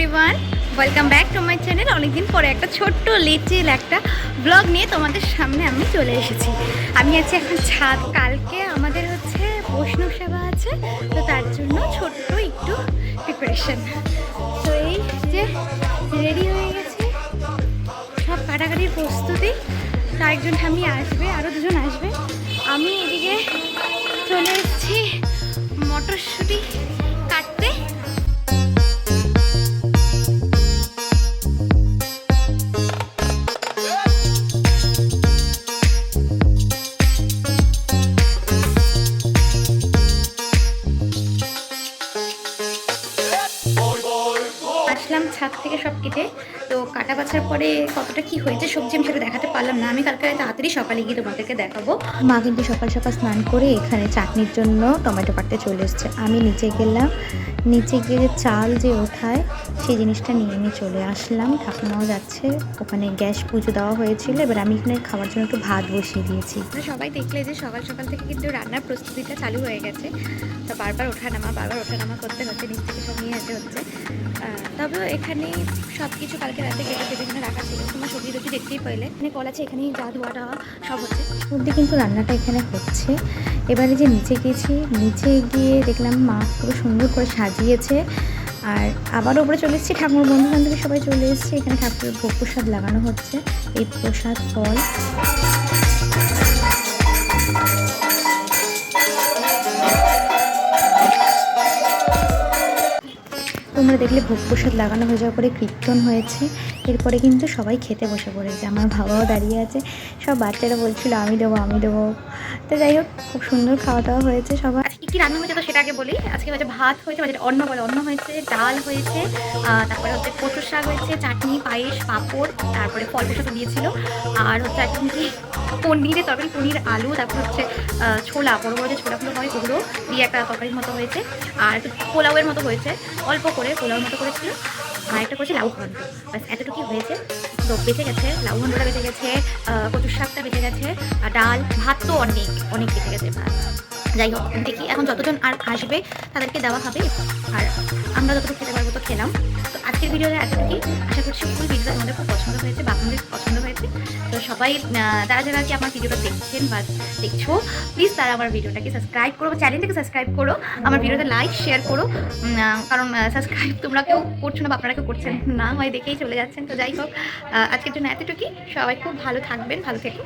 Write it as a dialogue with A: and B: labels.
A: Everyone welcome back to my channel অনেকদিন পরে একটা ছোট্ট লিটিল একটা ব্লগ নিয়ে তোমাদের সামনে আমি চলে এসেছি। আমি আছি এখন ছাদ। কালকে আমাদের হচ্ছে বৈষ্ণব সেবা আছে, তো তার জন্য ছোট্ট একটু প্রিপারেশন তো এই যে রেডি হয়ে গেছে। সব কাটাকাটির প্রস্তুতি। তো একজন ঠামি আসবে আরও দুজন আসবে। আমি এদিকে চলে এসেছি। মটরশুঁটি। ছাদ থেকে সব কেটে তো কাটা বাছার পরে কতটা কি হয়েছে সবজি আমি সেটা দেখাতে পারলাম না। আমি কালকে তাড়াতাড়ি সকালে গিয়ে তোমাদেরকে দেখাবো। মা কিন্তু সকাল সকাল স্নান করে এখানে চাটনির জন্য টমেটো কাটতে চলে এসছে। আমি নিচে গেলাম নিচে গিয়ে যে চাল যে ওঠায় সেই জিনিসটা নিয়ে নিয়ে চলে আসলাম। ঠাকুমাও যাচ্ছে ওখানে গ্যাস পুজো দেওয়া হয়েছিল। এবার আমি এখানে খাওয়ার জন্য একটু ভাত বসিয়ে দিয়েছি। সবাই দেখলে যে সকাল সকাল থেকে কিন্তু রান্নার প্রস্তুতিটা চালু হয়ে গেছে। তো বারবার ওঠানামা বারবার ওঠানামা করতে হচ্ছে নিচ থেকে সব নিয়ে যেতে হচ্ছে। তবে এখানে সব কিছু কালকে রাতে কেটে কেটে এখানে রাখা ছিল। তোমার সবজি টবজি দেখতেই পাইলে এখানে কল আছে, এখানেই যা ধোয়া টাওয়া সব হচ্ছে। মধ্যে কিন্তু রান্নাটা এখানে হচ্ছে। এবারে যে নিচে গেছি, নিচে গিয়ে দেখলাম মা পুরো সুন্দর করে সাজিয়েছে। আর আবার উপরে চলে এসেছি ঠাকুর বন্ধু বান্ধবী সবাই চলে এসেছি। এখানে ঠাকুরের ভোগ প্রসাদ লাগানো হচ্ছে। এই প্রসাদ, ফল। তোমরা দেখলে ভোগ প্রসাদ লাগানো হয়ে যাওয়ার পরে কীর্তন হয়েছে। এরপরে কিন্তু সবাই খেতে বসে পড়েছে। আমার বাবাও দাঁড়িয়ে আছে। সব বাচ্চারা বলছিল, আমি দেবো আমি দেবো। তো যাই হোক, খুব সুন্দর খাওয়া দাওয়া হয়েছে সবার। কী রান্না হয়েছে তো সেটা আগে বলি। আজকে হচ্ছে ভাত হয়েছে মানে অন্ন বলে, অন্ন হয়েছে, ডাল হয়েছে তারপরে হচ্ছে কচুর শাক হয়েছে, চাটনি, পায়েস, পাঁপড়, তারপরে ফল প্রসাদ দিয়েছিল। আর হচ্ছে একদম কি পনিরের তরকারি, পনির, আলু, তারপর হচ্ছে ছোলা, বড় বড় যে ছোলাগুলো হয় ওগুলো দিয়ে একটা তরকারির মতো হয়েছে। আর একটু পোলাওয়ের মতো হয়েছে, অল্প করে পোলাওয়ের মতো করেছিল। আর একটা করেছে লাউ ঘন্ট। ব্যাস, এতটুকুই হয়েছে। তো বেঁচে গেছে, লাউ ঘন্টটা বেঁচে গেছে কচুর শাকটা বেঁচে গেছে, আর ডাল, ভাত তো অনেক অনেক বেঁচে গেছে। ভাত যাই হোক, দেখি এখন যতজন আর আসবে, তাদেরকে দেওয়া হবে। আর আমরা যতটুকু খেতে পারব তো খেলাম। তো আজকের ভিডিওটা এতটুকুই। আশা করছি ফুল ভিডিওটা তোমাদের খুব পছন্দ হয়েছে বা আপনাদের পছন্দ হয়েছে। তো সবাই তারা যারা কি আমার ভিডিওটা দেখছেন বা দেখছ প্লিজ তারা আমার ভিডিওটাকে সাবস্ক্রাইব করো চ্যানেলটাকে সাবস্ক্রাইব করো। আমার ভিডিওতে লাইক শেয়ার করো। কারণ সাবস্ক্রাইব তোমরা কেউ করছ না বা আপনারা কেউ করছেন না, হয় দেখেই চলে যাচ্ছেন। তো যাই হোক আজকের জন্য এতটুকুই। সবাই খুব ভালো থাকবেন, ভালো থেকো।